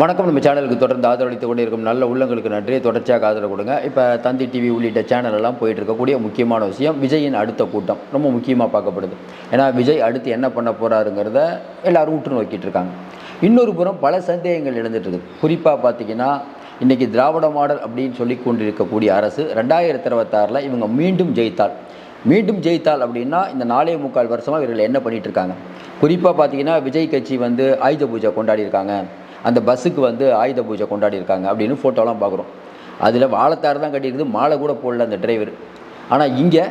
வணக்கம். நம்ம சேனலுக்கு தொடர்ந்து ஆதரவளித்து கொண்டு இருக்கும் நல்ல உள்ளங்களுக்கு நன்றி. தொடர்ச்சியாக ஆதரவு கொடுங்க. இப்போ தந்தி டிவி உள்ளிட்ட சேனல் எல்லாம் போயிட்டு இருக்கக்கூடிய முக்கியமான விஷயம் விஜயின் அடுத்த கூட்டம். ரொம்ப முக்கியமாக பார்க்கப்படுது. ஏன்னா விஜய் அடுத்து என்ன பண்ண போகிறாருங்கிறத எல்லாரும் உற்று நோக்கிட்டு இருக்காங்க. இன்னொரு புறம் பல சந்தேகங்கள் இழந்துட்டு இருக்குது. குறிப்பாக பார்த்தீங்கன்னா இன்றைக்கி திராவிட மாடல் அப்படின்னு சொல்லி கொண்டிருக்கக்கூடிய அரசு ரெண்டாயிரத்தி இருபத்தாறில் இவங்க மீண்டும் ஜெயித்தாள். மீண்டும் ஜெயித்தாள் அப்படின்னா இந்த நாலே முக்கால் வருஷமாக இவர்கள் என்ன பண்ணிகிட்ருக்காங்க இருக்காங்க? குறிப்பாக பார்த்தீங்கன்னா விஜய் கட்சி வந்து ஆயுத பூஜை கொண்டாடி இருக்காங்க. அந்த பஸ்ஸுக்கு வந்து ஆயுத பூஜை கொண்டாடியிருக்காங்க அப்படின்னு ஃபோட்டோலாம் பார்க்குறோம். அதில் வாழைத்தார் தான் கட்டியிருக்குது மாலை கூட போடல அந்த டிரைவர் ஆனால் இங்கே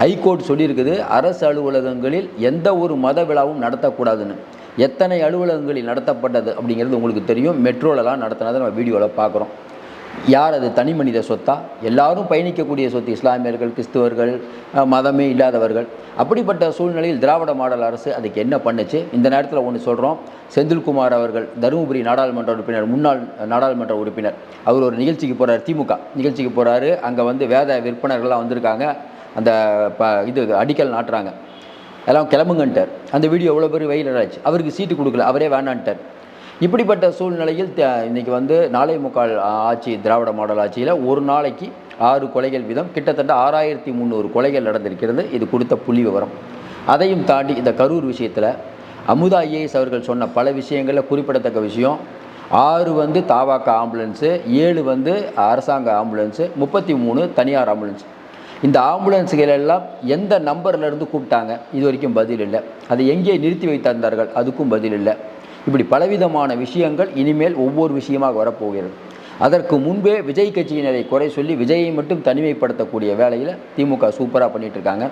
ஹைகோர்ட் சொல்லியிருக்குது அரசு அலுவலகங்களில் எந்த ஒரு மத விழாவும் நடத்தக்கூடாதுன்னு. எத்தனை அலுவலகங்களில் நடத்தப்பட்டது அப்படிங்கிறது உங்களுக்கு தெரியும். மெட்ரோலலாம் நடத்தினதை நம்ம வீடியோவில் பார்க்குறோம். யார் அது? தனி மனித சொத்தா? எல்லாரும் பயணிக்கக்கூடிய சொத்து இஸ்லாமியர்கள் கிறிஸ்துவர்கள் மதமே இல்லாதவர்கள். அப்படிப்பட்ட சூழ்நிலையில் திராவிட மாடல் அரசு அதுக்கு என்ன பண்ணுச்சு? இந்த நேரத்தில் ஒன்று சொல்கிறோம் செந்தில்குமார் அவர்கள் தருமபுரி நாடாளுமன்ற உறுப்பினர் முன்னாள் நாடாளுமன்ற உறுப்பினர் அவர் ஒரு நிகழ்ச்சிக்கு போகிறார் திமுக. நிகழ்ச்சிக்கு போகிறாரு அங்கே வந்து வேத விற்பனர்கள்லாம் வந்திருக்காங்க. அந்த ப இது அடிக்கல் நாட்டுறாங்க. எல்லாம் கிளம்புங்கன்ட்டார். அந்த வீடியோ எவ்வளோ பேர் வெயில் ஆச்சு அவருக்கு சீட்டு கொடுக்கல. அவரே வேணான்ட்டார். இப்படிப்பட்ட சூழ்நிலையில் த- வந்து நாளை முக்கால் ஆட்சி திராவிட மாடல் ஆட்சியில் ஒரு நாளைக்கு ஆறு கொலைகள் வீதம். கிட்டத்தட்ட ஆறாயிரத்தி முந்நூறு கொலைகள் நடந்திருக்கிறது. இது கொடுத்த புள்ளி விவரம். அதையும் தாண்டி இந்த கரூர் விஷயத்தில் அமுதா ஐஏஎஸ் அவர்கள் சொன்ன பல விஷயங்களில் குறிப்பிடத்தக்க விஷயம். ஆறு வந்து தாவாக்க ஆம்புலன்ஸு ஏழு வந்து அரசாங்க ஆம்புலன்ஸு முப்பத்தி மூணு தனியார் ஆம்புலன்ஸ். இந்த ஆம்புலன்ஸுகள் எல்லாம் எந்த நம்பர்லேருந்து கூப்பிட்டாங்க? இது வரைக்கும் பதில் இல்லை. அதை எங்கே நிறுத்தி வைத்திருந்தார்கள் அதுக்கும் பதில் இல்லை. இப்படி பலவிதமான விஷயங்கள் இனிமேல் ஒவ்வொரு விஷயமாக வரப்போகிறது. அதற்கு முன்பே விஜய் கட்சியினரை குறை சொல்லி விஜயை மட்டும் தனிமைப்படுத்தக்கூடிய வேலையில் திமுக சூப்பராக பண்ணிகிட்டு இருக்காங்க.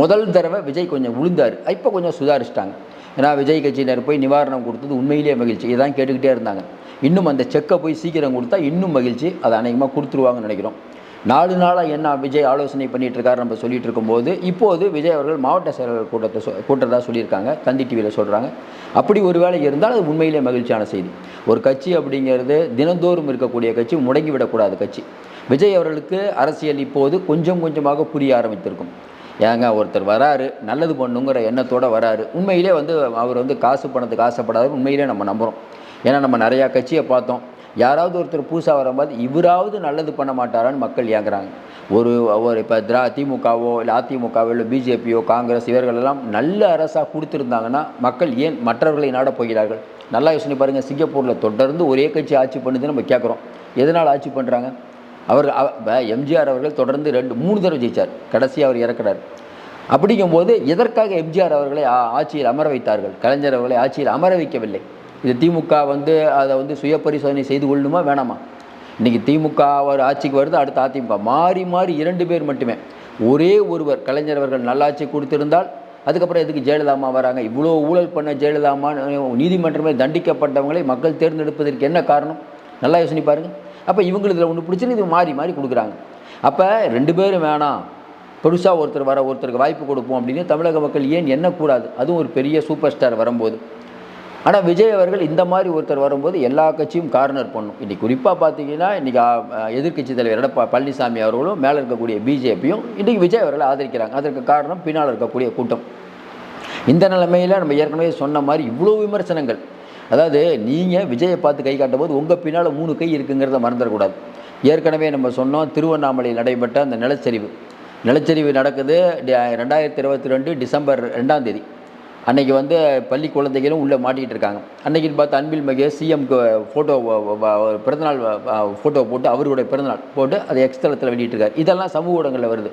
முதல் தடவை விஜய் கொஞ்சம் விழுந்தார் இப்போ கொஞ்சம் சுதாரிச்சிட்டாங்க. ஏன்னா விஜய் கட்சியினர் போய் நிவாரணம் கொடுத்தது உண்மையிலேயே மகிழ்ச்சி. இதான் கேட்டுக்கிட்டே இருந்தாங்க. இன்னும் அந்த செக்கை போய் சீக்கிரம் கொடுத்தா இன்னும் மகிழ்ச்சி. அதை அநேகமாக கொடுத்துருவாங்கன்னு நினைக்கிறோம். நாலு நாளாக என்ன விஜய் ஆலோசனை பண்ணிட்டு இருக்காரு நம்ம சொல்லிட்டு இருக்கும்போது இப்போது விஜய் அவர்கள் மாவட்ட செயலாளர் கூட்டத்தை சொ கூட்டதாக சொல்லியிருக்காங்க. தந்தி டிவியில் சொல்கிறாங்க அப்படி ஒரு வேலை இருந்தால் அது உண்மையிலே மகிழ்ச்சியான செய்தி. ஒரு கட்சி அப்படிங்கிறது தினந்தோறும் இருக்கக்கூடிய கட்சி முடங்கிவிடக்கூடாது கட்சி. விஜய் அவர்களுக்கு அரசியல் இப்போது கொஞ்சம் கொஞ்சமாக புரிய ஆரம்பித்திருக்கும். ஏங்க ஒருத்தர் வராரு நல்லது பண்ணுங்கிற எண்ணத்தோடு வராரு. உண்மையிலே வந்து அவர் வந்து காசு பணத்துக்கு ஆசைப்படாத உண்மையிலே நம்ம நம்புகிறோம் ஏன்னா நம்ம நிறையா கட்சியை பார்த்தோம். யாராவது ஒருத்தர் புதுசாக வரும்போது இவராவது நல்லது பண்ண மாட்டாரான்னு மக்கள் ஏங்குறாங்க. ஒரு ஒரு இப்போ திரா திமுகவோ இல்லை அதிமுகவோ இல்லை பிஜேபியோ காங்கிரஸ் இவர்களெல்லாம் நல்ல அரசாக கொடுத்துருந்தாங்கன்னா மக்கள் ஏன் மற்றவர்களை நாட போகிறார்கள்? நல்லா யோசனை பாருங்கள் சிங்கப்பூரில் தொடர்ந்து ஒரே கட்சி ஆட்சி பண்ணுதுன்னு நம்ம கேட்குறோம் எதனால் ஆட்சி பண்ணுறாங்க அவர் எம்ஜிஆர் அவர்கள் தொடர்ந்து ரெண்டு மூணு தடவை ஜெயிச்சார். கடைசி அவர் இறக்கிறார். அப்படிங்கும்போது எதற்காக எம்ஜிஆர் அவர்களை ஆ- ஆட்சியில் அமர வைத்தார்கள்? கலைஞர் அவர்களை ஆட்சியில் அமர வைக்கவில்லை. இது திமுக வந்து அதை வந்து சுய பரிசோதனை செய்து கொள்ளணுமா வேணாமா? இன்றைக்கி திமுக ஒரு ஆட்சிக்கு வருது அடுத்து அதிமுக. மாறி மாறி இரண்டு பேர் மட்டுமே. ஒரே ஒருவர் கலைஞர் அவர்கள் நல்லாட்சி கொடுத்திருந்தால் அதுக்கப்புறம் எதுக்கு ஜெயலலிதாமா வராங்க? இவ்வளோ ஊழல் பண்ண ஜெயலலிதாமா நீதிமன்றமே தண்டிக்கப்பட்டவங்களை மக்கள் தேர்ந்தெடுப்பதற்கு என்ன காரணம்? நல்லா யோசனை பாருங்க. அப்போ இவங்களுக்கு இதில் ஒன்று பிடிச்சிருந்து இது மாறி மாறி கொடுக்குறாங்க. அப்போ ரெண்டு பேரும் வேணாம். பெருசாக ஒருத்தர் வர ஒருத்தருக்கு வாய்ப்பு கொடுப்போம் அப்படின்னு தமிழக மக்கள் ஏன் எண்ணக்கூடாது? அதுவும் ஒரு பெரிய சூப்பர் ஸ்டார் வரும்போது. ஆனால் விஜய் அவர்கள் இந்த மாதிரி ஒருத்தர் வரும்போது எல்லா கட்சியும் கார்னர் பண்ணும். இன்றைக்கி குறிப்பாக பார்த்தீங்கன்னா இன்றைக்கி எதிர்க்கட்சி தலைவர் எடப்பா பழனிசாமி அவர்களும் மேலே இருக்கக்கூடிய பிஜேபியும் இன்றைக்கி விஜய் அவர்களை ஆதரிக்கிறாங்க. அதற்கு காரணம் பின்னால் இருக்கக்கூடிய கூட்டம். இந்த நிலைமையில் நம்ம ஏற்கனவே சொன்ன மாதிரி இவ்வளோ விமர்சனங்கள். அதாவது நீங்கள் விஜயை பார்த்து கை காட்டும் போது உங்கள் பின்னால் மூணு கை இருக்குங்கிறத மறந்துடக்கூடாது. ஏற்கனவே நம்ம சொன்னோம் திருவண்ணாமலையில் நடைபெற்ற அந்த நிலச்சரிவு. நிலச்சரிவு நடக்குது ரெண்டாயிரத்தி இருபத்தி ரெண்டு டிசம்பர் ரெண்டாம் தேதி. அன்றைக்கி வந்து பள்ளி குழந்தைகளும் உள்ளே மாட்டிகிட்டு இருக்காங்க. அன்றைக்கின்னு பார்த்து அன்பில் மகேஷ் சிஎம்க்கு ஃபோட்டோ பிறந்தநாள் ஃபோட்டோ போட்டு அவருடைய பிறந்தநாள் போட்டு அதை எக்ஸ்தலத்தில் வெளியிட்டிருக்காரு இதெல்லாம் சமூக ஊடகங்களில் வருது.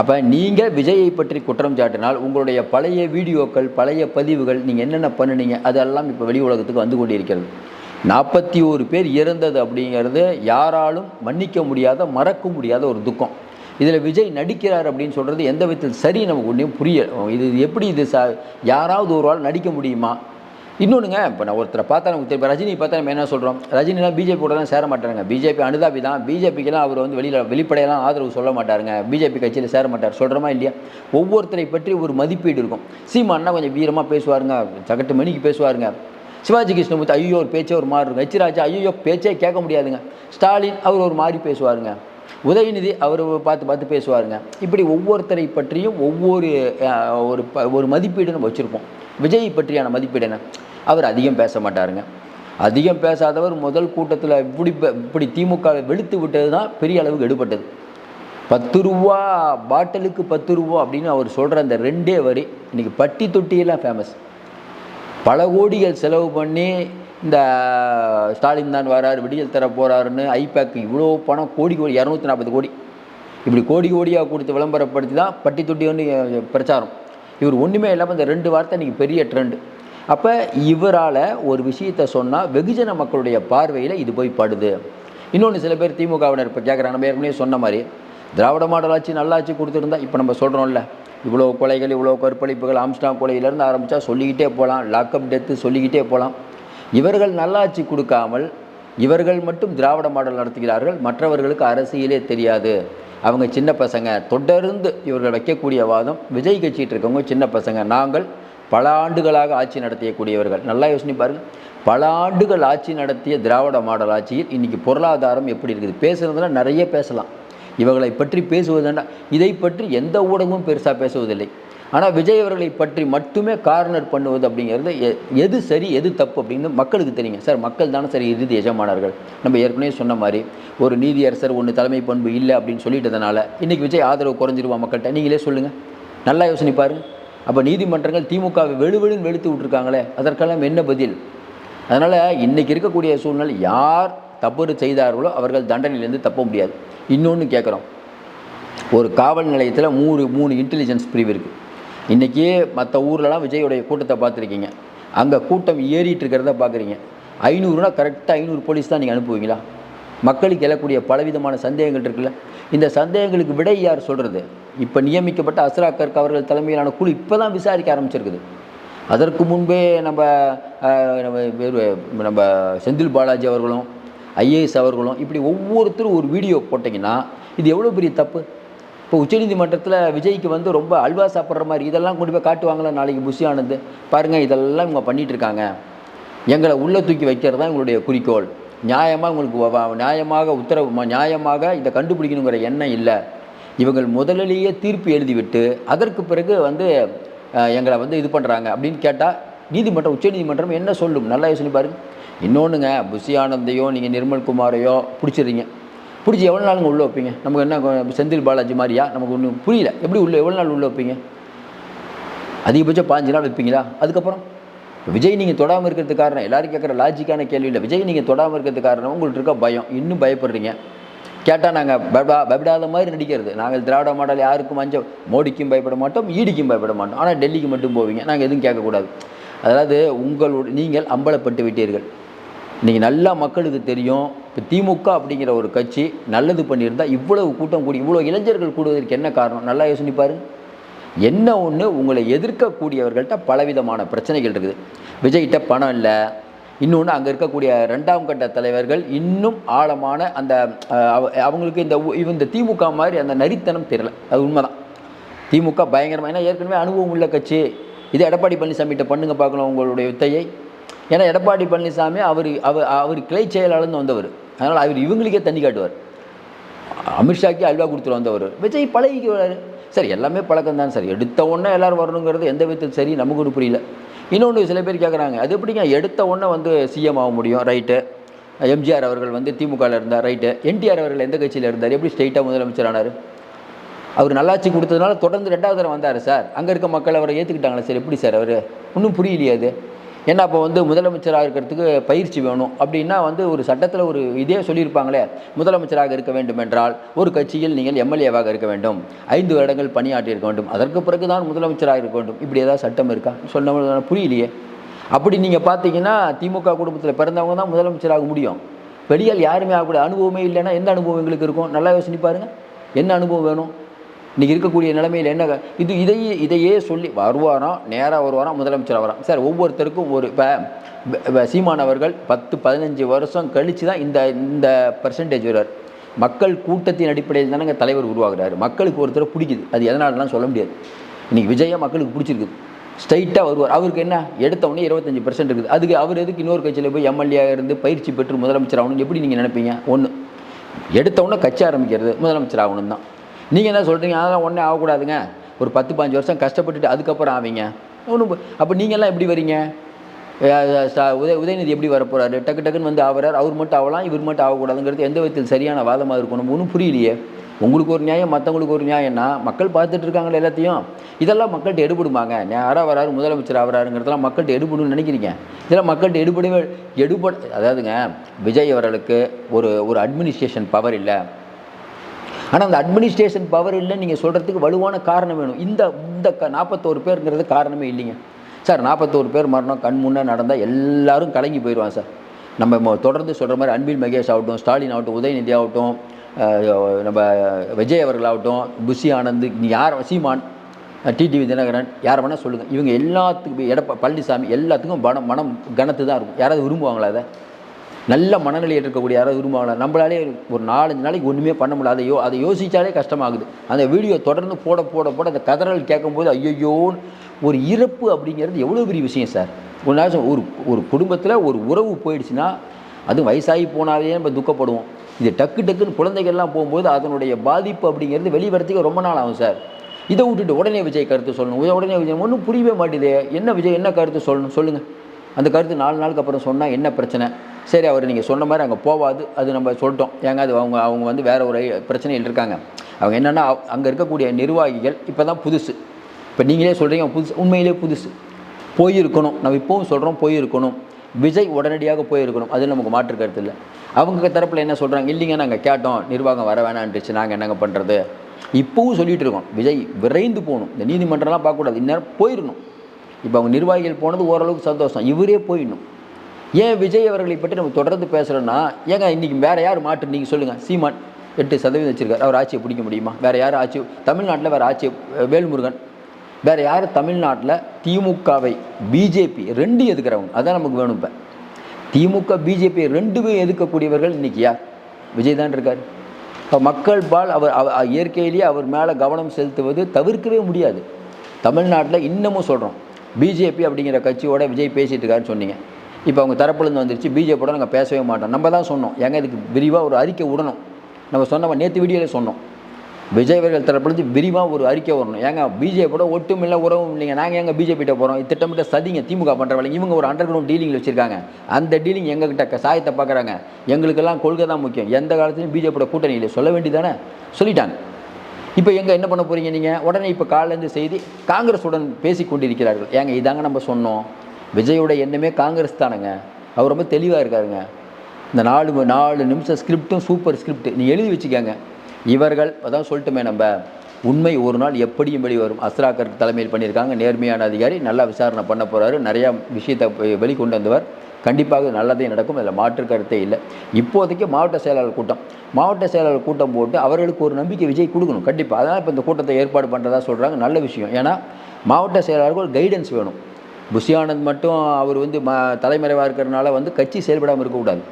அப்போ நீங்கள் விஜயை பற்றி குற்றம் சாட்டினால் உங்களுடைய பழைய வீடியோக்கள் பழைய பதிவுகள் நீங்கள் என்னென்ன பண்ணுனீங்க அதெல்லாம் இப்போ வெளி உலகத்துக்கு வந்து கொண்டிருக்கிறது. நாற்பத்தி ஓரு பேர் இறந்தது அப்படிங்கிறது யாராலும் மன்னிக்க முடியாத மறக்க முடியாத ஒரு துக்கம். இதில் விஜய் நடிக்கிறார் அப்படின்னு சொல்கிறது எந்த விதத்தில் சரி நமக்கு ஒன்றும் புரிய இது எப்படி இது ச யாராவது ஒரு ஆள் நடிக்க முடியுமா? இன்னொன்றுங்க இப்போ நான் ஒருத்தரை பார்த்தா நமக்கு தெரியும். ரஜினி பார்த்தா நம்ம என்ன சொல்கிறோம் ரஜினிலாம் பிஜேபி கூடலாம் சேர மாட்டாருங்க. பிஜேபி அனுதாபி தான். பிஜேபிக்கெல்லாம் அவர் வந்து வெளியில் வெளிப்படையெல்லாம் ஆதரவு சொல்ல மாட்டாருங்க. பிஜேபி கட்சியில் சேர மாட்டார். சொல்கிறோமா இல்லையா? ஒவ்வொருத்தரை பற்றி ஒரு மதிப்பீடு இருக்கும். சீமான்னா கொஞ்சம் வீரமாக பேசுவாருங்க. சகட்டு மணிக்கு பேசுவாருங்க. சிவாஜி கிருஷ்ணமூர்த்தி ஐயோ ஒரு பேச்சே ஒரு மாதிரி இருக்கும். ஹெச்ராஜா ஐயோ பேச்சே கேட்க முடியாதுங்க. ஸ்டாலின் அவர் ஒரு மாதிரி பேசுவாருங்க. உதயநிதி அவர் பார்த்து பார்த்து பேசுவாருங்க. இப்படி ஒவ்வொருத்தரை பற்றியும் ஒவ்வொரு ஒரு ப- ஒரு மதிப்பீடு நம்ம வச்சுருப்போம். விஜய் பற்றியான மதிப்பீடு என்ன? அவர் அதிகம் பேச மாட்டாருங்க. அதிகம் பேசாதவர் முதல் கூட்டத்தில் இப்படி இப்படி திமுக வெளுத்து விட்டது தான் பெரிய அளவுக்கு எடுபட்டது. பத்து ரூபா பாட்டிலுக்கு பத்து ரூபா அப்படின்னு அவர் சொல்கிற அந்த ரெண்டே வரி இன்றைக்கி பட்டி தொட்டியெல்லாம் ஃபேமஸ் பல கோடிகள் செலவு பண்ணி இந்த ஸ்டாலின் தான் வராரு விடியல் தர போகிறாருன்னு ஐபேக்கு இவ்வளோ பணம் கோடி கோடி இரநூத்தி நாற்பது கோடி. இப்படி கோடி கோடியாக கொடுத்து விளம்பரப்படுத்தி தான் பட்டி தொட்டி வந்து பிரச்சாரம். இவர் ஒன்றுமே இல்லாமல் இந்த ரெண்டு வார்த்தை இன்றைக்கி பெரிய ட்ரெண்டு அப்போ இவரால் ஒரு விஷயத்தை சொன்னால் வெகுஜன மக்களுடைய பார்வையில் இது போய் படுது. இன்னொன்று சில பேர் திமுகவினர் இப்போ கேட்குறாங்க நம்ம ஏற்கனவே சொன்ன மாதிரி திராவிட மாடல் ஆட்சி நல்லாட்சி கொடுத்துருந்தா இப்போ நம்ம சொல்கிறோம்ல இவ்வளோ கொலைகள் இவ்வளோ கற்பழிப்புகள் ஆம்ஸ்டாங் கொலையிலேருந்து ஆரம்பித்தா சொல்லிக்கிட்டே போகலாம் லாக்அப் டெத்து சொல்லிக்கிட்டே போகலாம் இவர்கள் நல்லாட்சி கொடுக்காமல் இவர்கள் மட்டும் திராவிட மாடல் நடத்துகிறார்கள். மற்றவர்களுக்கு அரசியலே தெரியாது. அவங்க சின்ன பசங்க. தொடர்ந்து இவர்கள் வைக்கக்கூடிய வாதம் விஜய் கட்சிகிட்டு இருக்கவங்க சின்ன பசங்க. நாங்கள் பல ஆண்டுகளாக ஆட்சி நடத்தியக்கூடியவர்கள். நல்லா யோசனை பாருங்கள் பல ஆண்டுகள் ஆட்சி நடத்திய திராவிட மாடல் ஆட்சியில் இன்றைக்கி பொருளாதாரம் எப்படி இருக்குது? பேசுறதுல நிறைய பேசலாம். இவர்களை பற்றி பேசுவதுன்னா இதை பற்றி எந்த ஊடகமும் பெருசாக பேசுவதில்லை. ஆனால் விஜய் அவர்களை பற்றி மட்டுமே கார்னர் பண்ணுவது அப்படிங்கிறது எ- எது சரி எது தப்பு அப்படின்னு மக்களுக்கு தெரியுங்க. சார் மக்கள் தானே சரி இறுதி எஜமானார்கள். நம்ம ஏற்கனவே சொன்ன மாதிரி ஒரு நீதியரசர் ஒன்று தலைமை பண்பு இல்லை அப்படின்னு சொல்லிட்டதுனால இன்றைக்கி விஜய் ஆதரவு குறைஞ்சிருவா மக்கள்கிட்ட? நீங்களே சொல்லுங்கள் நல்லா யோசனை அப்போ நீதிமன்றங்கள் திமுகவை வெளுவெளுன்னு வெளுத்து விட்ருக்காங்களே அதற்கெல்லாம் என்ன பதில்? அதனால் இன்றைக்கி இருக்கக்கூடிய சூழ்நிலை யார் தவறு செய்தார்களோ அவர்கள் தண்டனையிலேருந்து தப்ப முடியாது. இன்னொன்று கேட்குறோம் ஒரு காவல் நிலையத்தில் மூணு மூணு இன்டெலிஜென்ஸ் பிரிவு இருக்குது இன்றைக்கி மற்ற ஊர்லலாம் விஜயோடைய கூட்டத்தை பார்த்துருக்கீங்க. அங்கே கூட்டம் ஏறிட்டு இருக்கிறத பார்க்குறீங்க. ஐநூறுனா கரெக்டாக ஐநூறு போலீஸ் தான் நீங்கள் அனுப்புவீங்களா? மக்களுக்கு எழக்கூடிய பலவிதமான சந்தேகங்கள் இருக்குல்ல? இந்த சந்தேகங்களுக்கு விடை யார் சொல்கிறது இப்போ நியமிக்கப்பட்ட அஸ்ரா கர்க் அவர்கள் தலைமையிலான குழு இப்போ தான் விசாரிக்க ஆரம்பிச்சிருக்குது. அதற்கு முன்பே நம்ம நம்ம நம்ம செந்தில் பாலாஜி அவர்களும் ஐஏஎஸ் அவர்களும் இப்படி ஒவ்வொருத்தரும் ஒரு வீடியோ போட்டிங்கன்னா இது எவ்வளோ பெரிய தப்பு? இப்போ உச்சநீதிமன்றத்தில் விஜய்க்கு வந்து ரொம்ப அல்வா சாப்பிட்ற மாதிரி இதெல்லாம் கொண்டு போய் காட்டுவாங்களா? நாளைக்கு புஷி ஆனந்த் பாருங்கள் இதெல்லாம் இவங்க பண்ணிகிட்டு இருக்காங்க. எங்களை உள்ளே தூக்கி வைக்கிறது தான் இவங்களுடைய குறிக்கோள். நியாயமாக உங்களுக்கு நியாயமாக உத்தரவு ம- நியாயமாக இதை கண்டுபிடிக்கணுங்கிற எண்ணம் இல்லை. இவங்கள் முதலிலேயே தீர்ப்பு எழுதிவிட்டு அதற்கு பிறகு வந்து எங்களை வந்து இது பண்ணுறாங்க அப்படின்னு கேட்டால் நீதிமன்றம் உச்சநீதிமன்றம் என்ன சொல்லும்? நல்லா யோசனை பாருங்க. இன்னொன்றுங்க புஷி ஆனந்தையோ நீங்கள் நிர்மல் குமாரையோ பிடிச்சி எவ்வளோ நாளுங்க உள்ளே வைப்பீங்க? நமக்கு என்ன செந்தில் பாலாஜி மாதிரியா? நமக்கு ஒன்றும் புரியல. எப்படி உள்ள எவ்வளோ நாள் உள்ளே வைப்பீங்க? அதிகபட்சம் பாஞ்சு நாள் வைப்பீங்களா? அதுக்கப்புறம்? விஜய் நீங்கள் தொடாமல் இருக்கிறதுக்கு காரணம் எல்லோரும் கேட்குற லாஜிக்கான கேள்வி இல்லை. விஜய் நீங்கள் தொடாமல் இருக்கிறது காரணம் உங்களுக்கு இருக்க பயம். இன்னும் பயப்படுறீங்க. கேட்டால் நாங்கள் பயப்படா பயப்படாத மாதிரி நடிக்கிறது. நாங்கள் திராவிட மாடல் யாருக்கும் மஞ்ச மோடிக்கும் பயப்பட மாட்டோம் ஈடிக்கும் பயப்பட மாட்டோம். ஆனால் டெல்லிக்கு மட்டும் போவீங்க. நாங்கள் எதுவும் கேட்கக்கூடாது. அதாவது உங்களோட நீங்கள் அம்பலப்பட்டு விட்டீர்கள். இன்றைக்கி நல்லா மக்களுக்கு தெரியும். இப்போ திமுக அப்படிங்கிற ஒரு கட்சி நல்லது பண்ணியிருந்தால் இவ்வளவு கூட்டம் கூடி இவ்வளோ இளைஞர்கள் கூடுவதற்கு என்ன காரணம்? நல்லா யோசனை என்ன ஒன்று உங்களை எதிர்க்கக்கூடியவர்கள்ட்ட பலவிதமான பிரச்சனைகள் இருக்குது. விஜய்கிட்ட பணம் இல்லை. இன்னொன்று அங்கே இருக்கக்கூடிய ரெண்டாம் கட்ட தலைவர்கள் இன்னும் ஆழமான அந்த அவ- அவங்களுக்கு இந்த இந்த திமுக மாதிரி அந்த நரித்தனம் தெரியல. அது உண்மைதான். திமுக பயங்கரமாக ஏன்னா ஏற்கனவே அனுபவம் உள்ள கட்சி. இது எடப்பாடி பழனிசாமிகிட்ட பண்ணுங்க பார்க்கலாம் உங்களுடைய வித்தையை ஏன்னா எடப்பாடி பழனிசாமி அவர் அவர் அவர் கிளை செயலாளர்னு வந்தவர். அதனால் அவர் இவங்களுக்கே தண்ணி காட்டுவார். அமித்ஷாக்கே அல்வா கொடுத்துட்டு வந்தவர். விஜய் பழகிக்குவார். சரி எல்லாமே பழக்கம் தான் சார். எடுத்த உடனே எல்லோரும் வரணுங்கிறது எந்த விதத்தில் சரி நமக்கு ஒரு புரியல. இன்னொன்று சில பேர் கேட்குறாங்க அது எப்படிங்க? எடுத்த உடனே வந்து சிஎம் ஆக முடியும் ரைட்டு எம்ஜிஆர் அவர்கள் வந்து திமுகவில் இருந்தார் ரைட்டு என்டிஆர் அவர்கள் எந்த கட்சியில் இருந்தார்? எப்படி ஸ்ட்ரெயிட்டாக முதலமைச்சர் ஆனார்? அவர் நல்லாட்சி கொடுத்ததுனால தொடர்ந்து ரெண்டாவது தடவை வந்தார் சார். அங்கே இருக்க மக்கள் அவரை ஏற்றுக்கிட்டாங்களே சார். எப்படி சார் அவர்? ஒன்றும் புரியலையே அது. ஏன்னா அப்போ வந்து முதலமைச்சராக இருக்கிறதுக்கு பயிற்சி வேணும். அப்படின்னா வந்து ஒரு சட்டத்தில் ஒரு இதே சொல்லியிருப்பாங்களே முதலமைச்சராக இருக்க வேண்டும் என்றால் ஒரு கட்சியில் நீங்கள் எம்எல்ஏவாக இருக்க வேண்டும். ஐந்து வருடங்கள் பணியாற்றி இருக்க வேண்டும். அதற்கு பிறகு தான் முதலமைச்சராக இருக்க வேண்டும். இப்படி ஏதாவது சட்டம் இருக்கா? சொன்ன புரியலையே. அப்படி நீங்கள் பார்த்தீங்கன்னா திமுக குடும்பத்தில் பிறந்தவங்க தான் முதலமைச்சராக முடியும். வெளியால் யாருமே ஆகக்கூட அனுபவமே இல்லைன்னா எந்த அனுபவம் எங்களுக்கு இருக்கும்? நல்லா யோசனை பாருங்கள் என்ன அனுபவம் வேணும்? இன்றைக்கி இருக்கக்கூடிய நிலைமையில் என்ன இது இதையே இதையே சொல்லி வருவாராம் நேராக வருவாராம் முதலமைச்சர் வரான் சார் ஒவ்வொருத்தருக்கும் ஒரு இப்போ சீமான் அவர்கள் பத்து பதினஞ்சு வருஷம் கழித்து தான் இந்த இந்த பர்சன்டேஜ் வருவார். மக்கள் கூட்டத்தின் அடிப்படையில் தானே தலைவர் உருவாகிறார். மக்களுக்கு ஒருத்தர் பிடிக்குது. அது எதனாலலாம் சொல்ல முடியாது. இன்றைக்கி விஜயா மக்களுக்கு பிடிச்சிருக்குது. ஸ்ட்ரைட்டாக வருவார். அவருக்கு என்ன? எடுத்த உடனே இருபத்தஞ்சி பர்சன்ட் இருக்குது. அதுக்கு அவர் எதுக்கு இன்னொரு கட்சியில் போய் எம்எல்ஏ இருந்து பயிற்சி பெற்று முதலமைச்சர் ஆகணும்னு எப்படி நீங்கள் நினைப்பீங்க? ஒன்று எடுத்த உடனே கட்சி ஆரம்பிக்கிறது முதலமைச்சர் ஆகணும் தான் நீங்கள் என்ன சொல்கிறீங்க அதெல்லாம் ஒன்றே ஆகக்கூடாதுங்க. ஒரு பத்து பாஞ்சு வருஷம் கஷ்டப்பட்டுட்டு அதுக்கப்புறம் ஆவீங்க. ஒன்றும் அப்போ நீங்கள்லாம் எப்படி வரீங்க? உதய உதயநிதி எப்படி வரப்போகிறாரு டக்கு டக்குன்னு வந்து ஆகிறார் அவர் மட்டும் ஆகலாம் இவர் மட்டும் ஆகக்கூடாதுங்கிறது எந்த விதத்தில் சரியான வாதமாக இருக்கணும்? ஒன்றும் புரியலையே. உங்களுக்கு ஒரு நியாயம் மற்றவங்களுக்கு ஒரு நியாயம்னா மக்கள் பார்த்துட்டு இருக்காங்களே எல்லாத்தையும். இதெல்லாம் மக்கள்கிட்ட எடுபடுமாங்க? யாராக வராரு முதலமைச்சர் ஆகிறாருங்கிறதெல்லாம் மக்கள்கிட்ட எடுபடும்னு நினைக்கிறீங்க. இதெல்லாம் மக்கள்கிட்ட எடுபடவே எடுபட அதாவதுங்க விஜய் அவர்களுக்கு ஒரு ஒரு அட்மினிஸ்ட்ரேஷன் பவர் இல்லை. ஆனால் அந்த அட்மினிஸ்ட்ரேஷன் பவர் இல்லைன்னு நீங்கள் சொல்கிறதுக்கு வலுவான காரணம் வேணும். இந்த இந்த க நாற்பத்தோரு பேருங்கிறது காரணமே இல்லைங்க. சார் நாற்பத்தோரு பேர் மரணம் கண் முன்னே நடந்தால் எல்லாரும் கலங்கி போயிடுவான் சார். நம்ம தொடர்ந்து சொல்கிற மாதிரி அன்பில் மகேஷ் ஆகட்டும் ஸ்டாலின் ஆகட்டும் உதயநிதி ஆகட்டும் நம்ம விஜய் அவர்கள் ஆகட்டும் புஷி ஆனந்த் நீ யார் சீமான் டிடிவி தினகரன் யாரை வேணால் சொல்லுங்கள் இவங்க எல்லாத்துக்கும் எடப்பா பழனிசாமி எல்லாத்துக்கும் மனம் மனம் கனத்து தான் இருக்கும். யாராவது விரும்புவாங்களா அதை? நல்ல மனநிலையில் இருக்கக்கூடிய யாராவது விரும்புவாங்களா? நம்மளாலே ஒரு நாலஞ்சு நாளைக்கு ஒன்றுமே பண்ண முடியல அதை யோ அதை யோசித்தாலே கஷ்டமாகுது. அந்த வீடியோ தொடர்ந்து போட போட போட அந்த கதறல் கேட்கும்போது ஐயோயோன்னு ஒரு இறப்பு அப்படிங்கிறது எவ்வளோ பெரிய விஷயம் சார்? ஒரு நாள் ஒரு ஒரு குடும்பத்தில் ஒரு உறவு போயிடுச்சுன்னா அது வயசாகி போனாலே நம்ம துக்கப்படுவோம். இது டக்கு டக்குன்னு குழந்தைகள்லாம் போகும்போது அதனுடைய பாதிப்பு அப்படிங்கிறது வெளிவரத்துக்கு ரொம்ப நாள் ஆகும் சார். இதை விட்டுட்டு உடனே விஜய் கருத்து சொல்லணும். உடனே விஜய் ஒன்றும் புரியவே மாட்டேதே. என்ன விஜய் என்ன கருத்து சொல்லணும் சொல்லுங்கள் அந்த கருத்து நாலு நாளுக்கு அப்புறம் சொன்னால் என்ன பிரச்சனை? சரி அவர் நீங்கள் சொன்ன மாதிரி அங்கே போவாது. அது நம்ம சொல்லிட்டோம். ஏங்க அது அவங்க அவங்க வந்து வேறு ஒரு பிரச்சனையில் இருக்காங்க. அவங்க என்னென்னா அங்கே இருக்கக்கூடிய நிர்வாகிகள் இப்போ தான் புதுசு. இப்போ நீங்களே சொல்கிறீங்க புதுசு. உண்மையிலே புதுசு. போயிருக்கணும். நம்ம இப்போவும் சொல்கிறோம் போயிருக்கணும். விஜய் உடனடியாக போயிருக்கணும். அது நமக்கு மாற்று கருத்து இல்லை. அவங்க தரப்பில் என்ன சொல்கிறாங்க இல்லைங்க நாங்கள் கேட்டோம். நிர்வாகம் வர வேணான்ட்டுச்சு நாங்கள் என்னங்க பண்ணுறது இப்போவும் சொல்லிகிட்டு இருக்கோம். விஜய் விரைந்து போகணும். இந்த நீதிமன்றம்லாம் பார்க்கக்கூடாது. இந்நேரம் போயிடணும். இப்போ அவங்க நிர்வாகிகள் போனது ஓரளவுக்கு சந்தோஷம். இவரே போயிடணும். ஏன் விஜய் அவர்களை பற்றி நம்ம தொடர்ந்து பேசுகிறோன்னா ஏங்க இன்றைக்கி வேறு யார் மாற்று நீங்கள் சொல்லுங்கள் சீமான் எட்டு சதவீதம் வச்சுருக்கார். அவர் ஆட்சியை பிடிக்க முடியுமா? வேறு யார் ஆட்சி? தமிழ்நாட்டில் வேறு ஆட்சி வேல்முருகன். வேறு யார் தமிழ்நாட்டில் திமுகவை பிஜேபி ரெண்டு எதுக்குறவங்க அதான் நமக்கு வேணும் இப்போ. திமுக பிஜேபி ரெண்டுமே எதுக்கக்கூடியவர்கள்? இன்றைக்கி யார்? விஜய் தான் இருக்கார். இப்போ மக்கள் பால் அவர் அவ- இயற்கையிலேயே அவர் மேலே கவனம் செலுத்துவது தவிர்க்கவே முடியாது. தமிழ்நாட்டில் இன்னமும் சொல்கிறோம் பிஜேபி அப்படிங்கிற கட்சியோட விஜய் பேசிகிட்டு இருக்காருன்னு சொன்னீங்க. இப்போ அவங்க தரப்புலேருந்து வந்துருச்சு பிஜேபியோட நாங்கள் பேசவே மாட்டோம். நம்ம தான் சொன்னோம். எங்கே இதுக்கு விரிவாக ஒரு அறிக்கை விடணும். நம்ம சொன்னவன் நேற்று வீடியோவில் சொன்னோம். விஜய் அவர்கள் தரப்புலேருந்து விரிவாக ஒரு அறிக்கை வரணும் ஏங்க பிஜேபியோட ஒட்டும் இல்லை உறவும் இல்லைங்க. நாங்கள் எங்கள் பிஜேபிட்ட போகிறோம் திட்டமிட்ட சதிங்க திமுக பண்ணுற வேலைங்க இவங்க ஒரு அண்டர் கிரவுண்ட் டீலிங் வச்சுருக்காங்க. அந்த டீலிங் எங்ககிட்ட சாயத்தை பார்க்குறாங்க எங்களுக்கெல்லாம் கொள்கை தான் முக்கியம். எந்த காலத்துலையும் பிஜேபியோட கூட்டணி இல்லை. சொல்ல வேண்டியதானே சொல்லிட்டாங்க. இப்போ எங்கே என்ன பண்ண போகிறீங்க நீங்கள் உடனே இப்போ காலையிலேருந்து செய்தி காங்கிரஸுடன் பேசி கொண்டிருக்கிறார்கள். ஏங்க இதாங்க நம்ம சொன்னோம். விஜயோட எண்ணமே காங்கிரஸ் தானேங்க. அவர் ரொம்ப தெளிவாக இருக்காருங்க. இந்த நாலு நாலு நிமிஷம் ஸ்கிரிப்டும் சூப்பர் ஸ்கிரிப்ட் நீ எழுதி வச்சுக்கோங்க. இவர்கள் அதான் சொல்லட்டுமே நம்ம உண்மை ஒரு நாள் எப்படியும் வெளிவரும். அஸ்ராக்கர் தலைமையில் பண்ணியிருக்காங்க. நேர்மையான அதிகாரி நல்லா விசாரணை பண்ண போகிறாரு நிறையா விஷயத்தை வெளிக்கொண்டு வந்தவர். கண்டிப்பாக நல்லதே நடக்கும். அதில் மாற்று கருத்தே இல்லை. இப்போதைக்கு மாவட்ட செயலாளர் கூட்டம். மாவட்ட செயலாளர் கூட்டம் போட்டு அவர்களுக்கு ஒரு நம்பிக்கை விஜய் கொடுக்கணும். கண்டிப்பாக அதனால் இப்போ இந்த கூட்டத்தை ஏற்பாடு பண்ணுறதா சொல்கிறாங்க நல்ல விஷயம். ஏன்னா மாவட்ட செயலாளருக்கு ஒரு கைடன்ஸ் வேணும். புஷியானந்த் மட்டும் அவர் வந்து ம தலைமறைவாக இருக்கிறனால வந்து கட்சி செயல்படாமல் இருக்கக்கூடாது.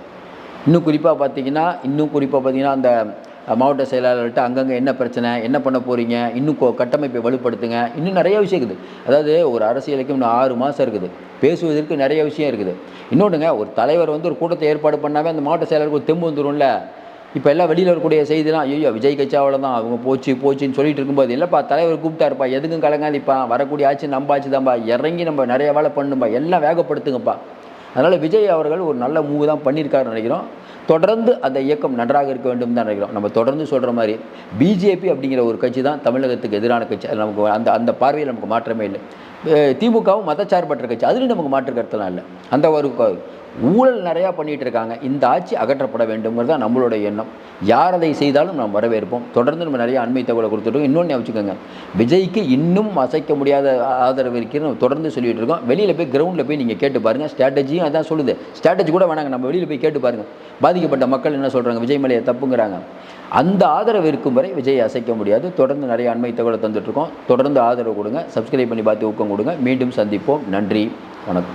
இன்னும் குறிப்பாக பார்த்தீங்கன்னா இன்னும் குறிப்பாக பார்த்தீங்கன்னா அந்த மாவட்ட செயலாளர்கிட்ட அங்கங்கே என்ன பிரச்சனை என்ன பண்ண போகிறீங்க இன்னும் கோ கட்டமைப்பை வலுப்படுத்துங்க இன்னும் நிறைய விஷயம் இருக்குது. அதாவது ஒரு அரசியலுக்கு இன்னும் ஆறு மாதம் இருக்குது. பேசுவதற்கு நிறைய விஷயம் இருக்குது. இன்னொன்றுங்க ஒரு தலைவர் வந்து ஒரு கூட்டத்தை ஏற்பாடு பண்ணாவே அந்த மாவட்ட செயலாளருக்கு ஒரு தெம்பு வந்துடும்ல இப்போ எல்லாம் வெளியில் வரக்கூடிய செய்திலாம் ஐயோ விஜய் கட்சாவில் தான் அவங்க போச்சு போச்சுன்னு சொல்லிட்டு இருக்கும்போது இல்லைப்பா தலைவர் கூப்பிட்டாருப்பா எதுக்கும் கலங்காதிப்பா வரக்கூடிய ஆச்சு நம்ம ஆச்சு தான்ப்பா இறங்கி நம்ம நிறைய வேலை பண்ணும்பா எல்லாம் வேகப்படுத்துங்கப்பா. அதனால் விஜய் அவர்கள் ஒரு நல்ல மூவ் தான் பண்ணியிருக்காருன்னு நினைக்கிறோம். தொடர்ந்து அந்த இயக்கம் நன்றாக இருக்க வேண்டும் தான் நினைக்கிறோம். நம்ம தொடர்ந்து சொல்கிற மாதிரி பிஜேபி அப்படிங்கிற ஒரு கட்சி தான் தமிழகத்துக்கு எதிரான கட்சி. அது நமக்கு அந்த அந்த பார்வையில் நமக்கு மாற்றமே இல்லை. திமுகவும் மதச்சார்பற்ற கட்சி. அதுலேயும் நமக்கு மாற்று கருத்தெல்லாம் இல்லை. அந்த ஒரு ஊழல் நிறையா பண்ணிகிட்டு இருக்காங்க இந்த ஆட்சி அகற்றப்பட வேண்டுங்கிறது தான் நம்மளோட எண்ணம். யார் அதை செய்தாலும் நாம் வரவேற்போம். தொடர்ந்து நம்ம நிறைய அண்மை தகவலை கொடுத்துட்டோம் இன்னொன்று வச்சுக்கோங்க. விஜய்க்கு இன்னும் அசைக்க முடியாத ஆதரவு இருக்கிறது தொடர்ந்து சொல்லிகிட்டு இருக்கோம் வெளியில் போய் கிரவுண்டில் போய் நீங்கள் கேட்டு பாருங்கள் ஸ்ட்ராட்டஜியும் அதான் சொல்லுது. ஸ்ட்ராட்டஜி கூட வேணாங்க. நம்ம வெளியில் போய் கேட்டு பாருங்கள் பாதிக்கப்பட்ட மக்கள் என்ன சொல்கிறாங்க விஜய் மலையை தப்புங்கிறாங்க. அந்த ஆதரவு இருக்கும் வரை விஜய் அசைக்க முடியாது. தொடர்ந்து நிறைய அண்மை தகவலை தந்துட்டுருக்கோம் தொடர்ந்து ஆதரவு கொடுங்க. சப்ஸ்கிரைப் பண்ணி பார்த்து ஊக்கம் கொடுங்க. மீண்டும் சந்திப்போம். நன்றி. வணக்கம்.